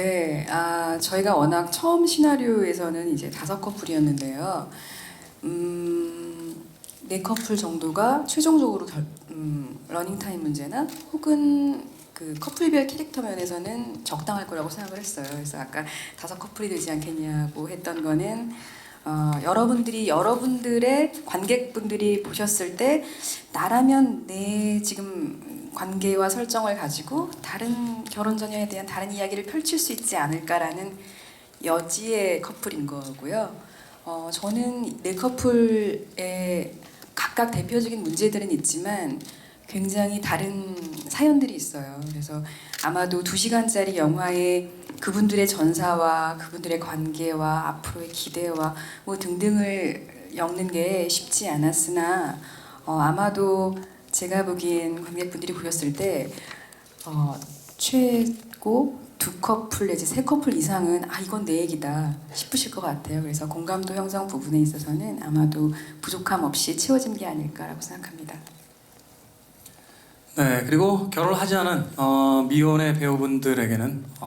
네, 아, 저희가 워낙 처음 시나리오에서는 이제 다섯 커플이었는데요. 음, 네 커플 정도가 최종적으로 결, 음, 러닝타임 문제나 혹은 그 커플별 캐릭터 면에서는 적당할 거라고 생각을 했어요. 그래서 아까 다섯 커플이 되지 않겠냐고 했던 거는 어, 여러분들이 여러분들의 관객분들이 보셨을 때 나라면 내 지금 관계와 설정을 가지고 다른 결혼 전형에 대한 다른 이야기를 펼칠 수 있지 않을까라는 여지의 커플인 거고요. 어, 저는 네 커플의 각각 대표적인 문제들은 있지만 굉장히 다른 사연들이 있어요. 그래서 아마도 두 시간짜리 영화에 그분들의 전사와 그분들의 관계와 앞으로의 기대와 뭐 등등을 엮는 게 쉽지 않았으나 어, 아마도 제가 보기엔 관객분들이 보셨을 때 어, 최고 두 커플 내지 세 커플 이상은 아 이건 내 얘기다 싶으실 것 같아요. 그래서 공감도 형성 부분에 있어서는 아마도 부족함 없이 채워진 게 아닐까라고 생각합니다. 네, 그리고 결혼을 하지 않은 어, 미혼의 배우분들에게는